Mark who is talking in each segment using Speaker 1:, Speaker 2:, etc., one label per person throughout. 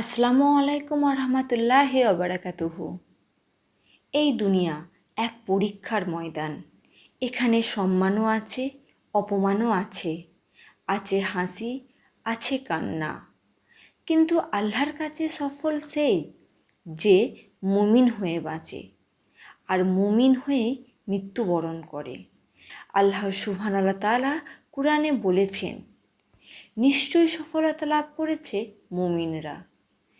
Speaker 1: আসসালামু আলাইকুম রহমতুল্লাহ অবরাকাতুহু এই দুনিয়া এক পরীক্ষার ময়দান। এখানে সম্মানও আছে, অপমানও আছে। আছে হাসি, আছে কান্না। কিন্তু আল্লাহর কাছে সফল সেই যে মুমিন হয়ে বাঁচে আর মুমিন হয়ে মৃত্যুবরণ করে। আল্লাহ সুবহান আল্লাহ তাআলা কোরআনে বলেছেন, নিশ্চয়ই সফলতা লাভ করেছে মুমিনরা।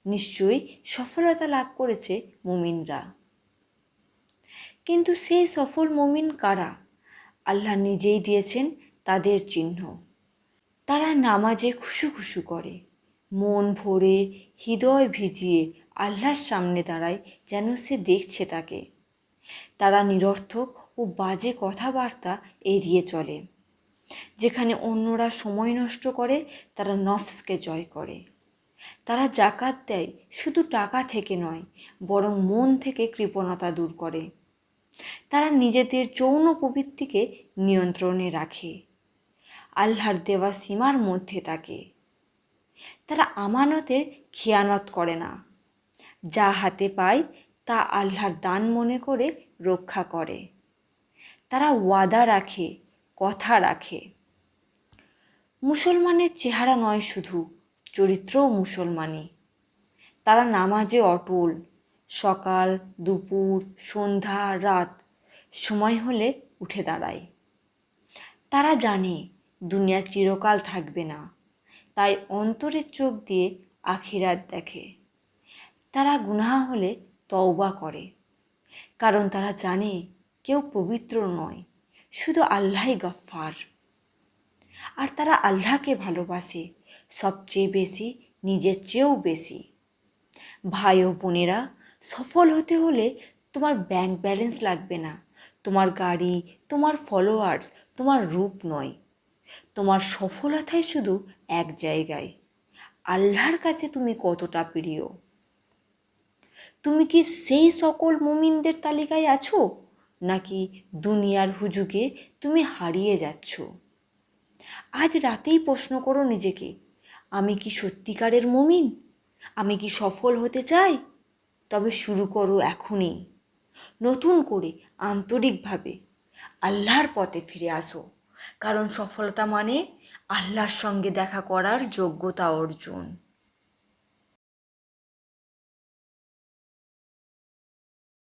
Speaker 1: নিশ্চয়ই সফলতা লাভ করেছে মুমিনরা। কিন্তু সেই সফল মুমিন কারা? আল্লাহ নিজেই দিয়েছেন তাদের চিহ্ন। তারা নামাজে খুশু খুশু করে। মন ভরে হৃদয় ভিজিয়ে আল্লাহর সামনে দাঁড়ায় যেন সে দেখছে তাকে। তারা নিরর্থক ও বাজে কথাবার্তা এড়িয়ে চলে। যেখানে অন্যরা সময় নষ্ট করে, তারা নফসকে জয় করে। তারা জাকাত দেয় শুধু টাকা থেকে নয়, বরং মন থেকে কৃপণতা দূর করে। তারা নিজেদের যৌন প্রবৃত্তিকে নিয়ন্ত্রণে রাখে। আল্লাহর দেওয়া সীমার মধ্যে থাকে। তারা আমানতের খেয়ানত করে না। যা হাতে পায়, তা আল্লাহর দান মনে করে রক্ষা করে। তারা ওয়াদা রাখে, কথা রাখে। মুসলমানের চেহারা নয় শুধু চরিত্রও মুসলমানি। তারা নামাজে অটল। সকাল, দুপুর, সন্ধ্যা, রাত সময় হলে উঠে দাঁড়ায়। তারা জানে দুনিয়া চিরকাল থাকবে না। তাই অন্তরের চোখ দিয়ে আখিরাত দেখে। তারা গুনাহ হলে তওবা করে। কারণ তারা জানে কেউ পবিত্র নয়, শুধু আল্লাহই গফ্ফার। আর তারা আল্লাহকে ভালোবাসে। সবচেয়ে বেশি, নিজের চেয়েও বেশি। ভাই ও বোনেরা, সফল হতে হলে তোমার ব্যাংক ব্যালেন্স লাগবে না। তোমার গাড়ি, তোমার ফলোয়ার্স তোমার রূপ নয়। তোমার সফলতাই শুধু এক জায়গায়। আল্লাহর কাছে তুমি কতটা প্রিয়? তুমি কি সেই সকল মুমিনদের তালিকায় আছো? নাকি দুনিয়ার হুজুগে তুমি হারিয়ে যাচ্ছ? আজ রাতেই প্রশ্ন করো নিজেকে আমি কি সত্যিকারের মমিন? আমি কি সফল হতে চাই? তবে শুরু করো এখনই। নতুন করে, আন্তরিকভাবে আল্লাহর পথে ফিরে আসো। কারণ সফলতা মানে আল্লাহর সঙ্গে দেখা করার যোগ্যতা অর্জন।